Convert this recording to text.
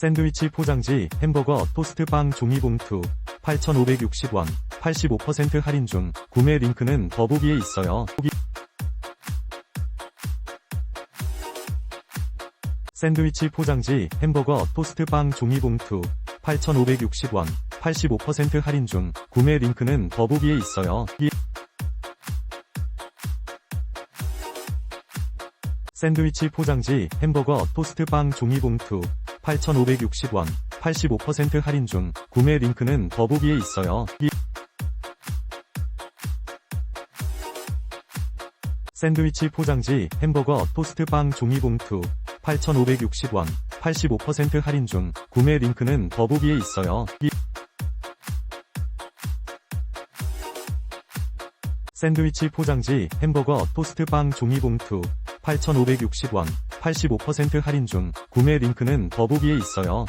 샌드위치 포장지, 햄버거, 토스트 빵 종이봉투, 8,560원, 85% 할인 중, 구매 링크는 더보기에 있어요. 샌드위치 포장지, 햄버거, 토스트 빵 종이봉투, 8,560원, 85% 할인 중, 구매 링크는 더보기에 있어요. 샌드위치 포장지, 햄버거, 토스트 빵 종이봉투, 8,560원, 85% 할인 중, 구매 링크는 더보기에 있어요. 샌드위치 포장지, 햄버거, 토스트 빵 종이봉투, 8,560원, 85% 할인 중, 구매 링크는 더보기에 있어요. 샌드위치 포장지, 햄버거, 토스트 빵 종이봉투, 8,560원, 85% 할인 중, 구매 링크는 더보기에 있어요.